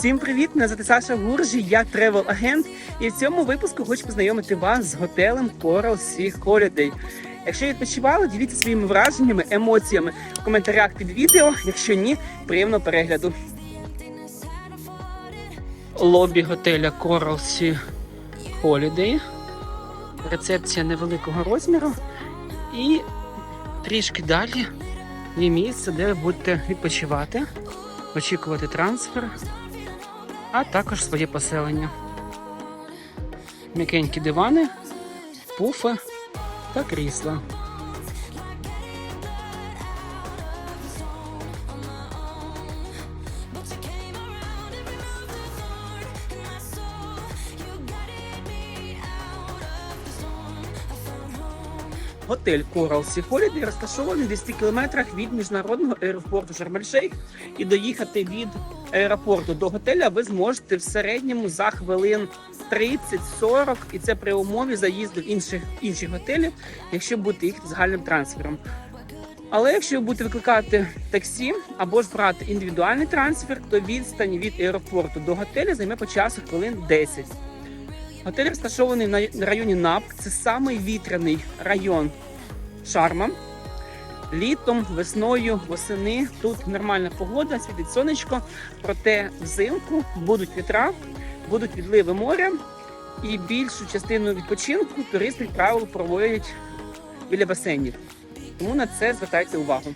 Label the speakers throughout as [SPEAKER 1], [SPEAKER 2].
[SPEAKER 1] Всім привіт! Мене звати Саша Гуржі, я тревел-агент, і в цьому випуску хочу познайомити вас з готелем Coral Sea Holiday. Якщо відпочивали, діліться своїми враженнями, емоціями в коментарях під відео. Якщо ні, приємного перегляду. Лобі готеля Coral Sea Holiday. Рецепція невеликого розміру. І трішки далі є місце, де ви будете відпочивати, очікувати трансфер, а також своє поселення. М'якенькі дивани, пуфи та крісла. Готель Coral Sea Holiday розташований в 10 кілометрах від міжнародного аеропорту Шарм-Ель-Шейх. І доїхати від аеропорту до готеля ви зможете в середньому за хвилин 30-40, і це при умові заїзду в інших інших готелів, якщо будете їхати загальним трансфером. Але якщо ви будете викликати таксі або ж брати індивідуальний трансфер, то відстань від аеропорту до готелю займе по часу хвилин 10. Готель розташований на районі НАП. Це самий вітряний район Шарма. Літом, весною, восени тут нормальна погода, світить сонечко. Проте взимку будуть вітра, будуть відливи моря, і більшу частину відпочинку туристи, як правило, проводять біля басейнів. Тому на це звертайте увагу.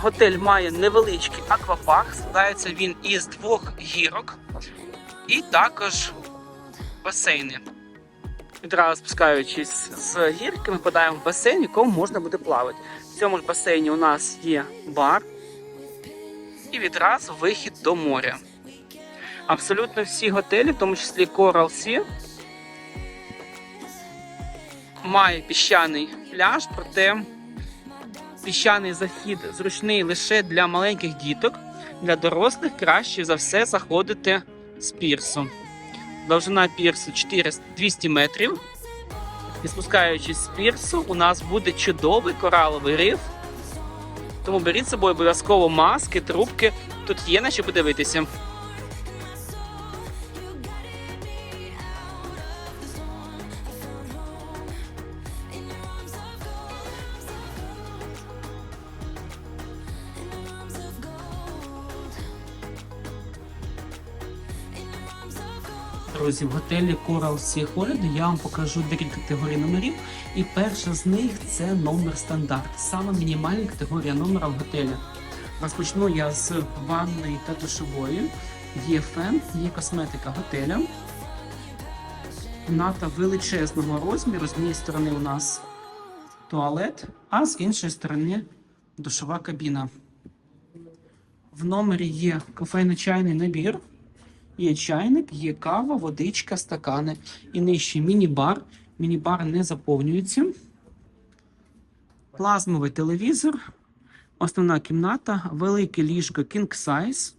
[SPEAKER 1] Готель має невеличкий аквапарк. Складається він із двох гірок і також басейни. Відразу спускаючись з гірки, ми подаємо в басейн, в якому можна буде плавати. В цьому ж басейні у нас є бар і відразу вихід до моря. Абсолютно всі готелі, в тому числі Coral Sea, має піщаний пляж, проте піщаний захід зручний лише для маленьких діток. Для дорослих краще за все заходити з пірсу. Довжина пірсу 400 200 метрів. І спускаючись з пірсу, у нас буде чудовий кораловий риф. Тому беріть з собою обов'язково маски, трубки. Тут є на що подивитися. Друзі, в готелі Coral Sea Holiday я вам покажу декілька категорій номерів. І перша з них це номер стандарт. Саме мінімальна категорія номера в готелі. Розпочну я з ванної та душової. Є фен, є косметика готеля. Кімната величезного розміру. З однієї сторони у нас туалет, а з іншої сторони душова кабіна. В номері є кофейно-чайний набір. Є чайник, є кава, водичка, стакани. І нижче міні-бар. Міні-бар не заповнюється. Плазмовий телевізор. Основна кімната, велике ліжко King Size.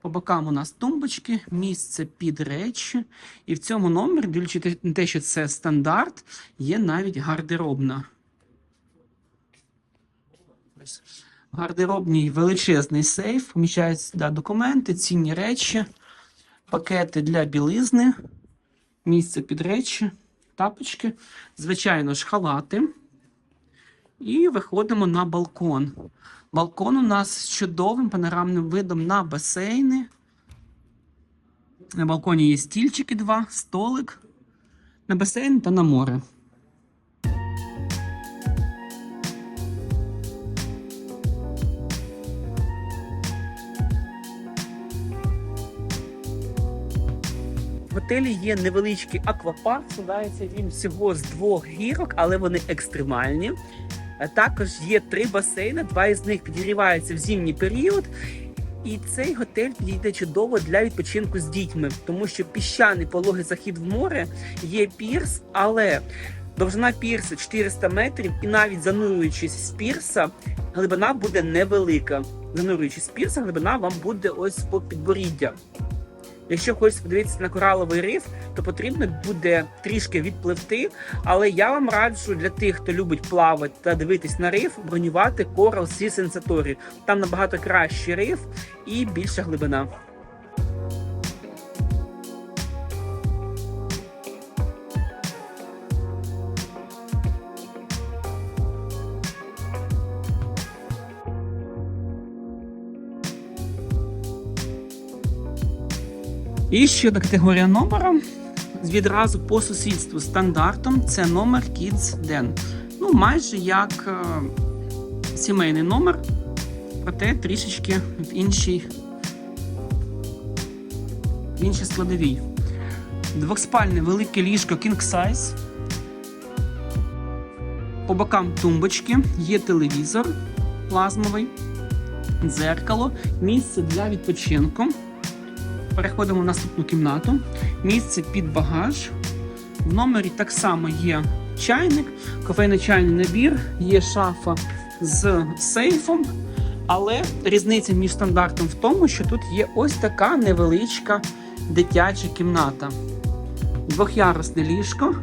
[SPEAKER 1] По бокам у нас тумбочки, місце під речі. І в цьому номері, дивлячись на те, що це стандарт, є навіть гардеробна. Гардеробній величезний сейф, поміщаються сюди документи, цінні речі, пакети для білизни, місце під речі, тапочки, звичайно ж, халати. І виходимо на балкон. Балкон у нас з чудовим панорамним видом на басейни. На балконі є стільчики два, столик на басейн та на море. В готелі є невеличкий аквапарк, складається він всього з двох гірок, але вони екстремальні. Е, Також є три басейни, два із них підігріваються в зимній період. І цей готель підійде чудово для відпочинку з дітьми, тому що піщаний пологий захід в море є пірс, але Довжина пірса 400 метрів, і навіть занурюючись з пірса, глибина буде невелика. Занурюючись з пірса, глибина вам буде ось по підборіддя. Якщо хочете подивитися на кораловий риф, то потрібно буде трішки відпливти. Але я вам раджу для тих, хто любить плавати та дивитись на риф, бронювати Coral Sea Sensatori. Там набагато кращий риф і більша глибина. І ще категорія номера. Відразу по сусідству стандартом це номер Kids Den. Ну, майже як е, сімейний номер, проте трішечки в іншій, в іншій складовій. Двохспальне велике ліжко King Size. По бокам тумбочки, є телевізор плазмовий, дзеркало, місце для відпочинку. Переходимо в наступну кімнату. Місце під багаж. В номері так само є чайник, кофейно-чайний набір, є шафа з сейфом. Але різниця між стандартом в тому, що тут є ось така невеличка дитяча кімната. Двохярусне ліжко.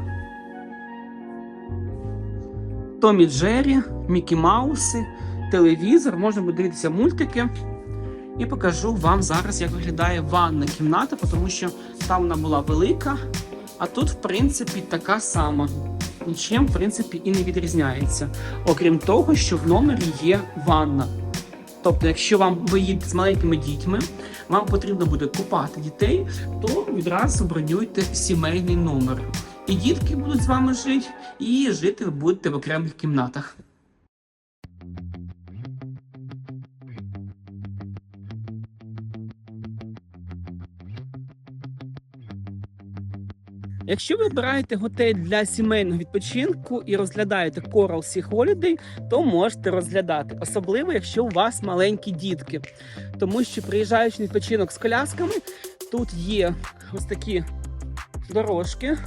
[SPEAKER 1] Томі Джері, Мікі Мауси, телевізор, можна буде дивитися мультики. І покажу вам зараз, як виглядає ванна кімната, тому що там вона була велика, а тут, в принципі, така сама. Нічим, в принципі, і не відрізняється. Окрім того, що в номері є ванна. Тобто, якщо вам ви їдете з маленькими дітьми, вам потрібно буде купати дітей, то відразу бронюйте сімейний номер. І дітки будуть з вами жити, і жити ви будете в окремих кімнатах. Якщо ви обираєте готель для сімейного відпочинку і розглядаєте Coral Sea Holiday, то можете розглядати, особливо якщо у вас маленькі дітки. Тому що приїжджаючи на відпочинок з колясками, тут є ось такі дорожки.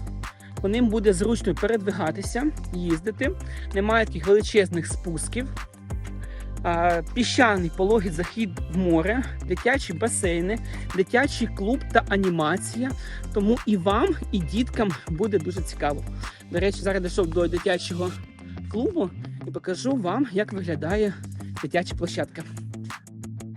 [SPEAKER 1] По ним буде зручно передвигатися, їздити. Немає таких величезних спусків. Піщаний пологий захід в море, дитячі басейни, дитячий клуб та анімація. Тому і вам, і діткам буде дуже цікаво. До речі, зараз дійшов до дитячого клубу і покажу вам, як виглядає дитяча площадка.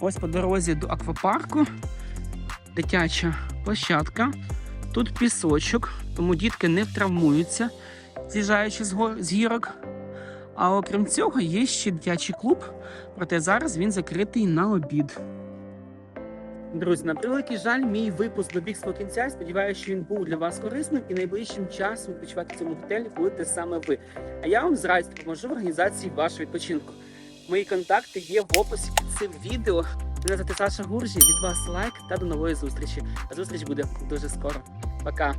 [SPEAKER 1] Ось по дорозі до аквапарку дитяча площадка. Тут пісочок, тому дітки не втравмуються, з'їжджаючи з гірок. А окрім цього, є ще дитячий клуб, проте зараз він закритий на обід. Друзі, на превеликий жаль, мій випуск добіг свого кінця. Сподіваюся, що він був для вас корисним і найближчим часом відпочивати в цьому готелі будете саме ви. А я вам з радістю допоможу в організації вашого відпочинку. Мої контакти є в описі під цим відео. Мене звати Саша Гуржі. Від вас лайк та до нової зустрічі. А зустріч буде дуже скоро. Пока.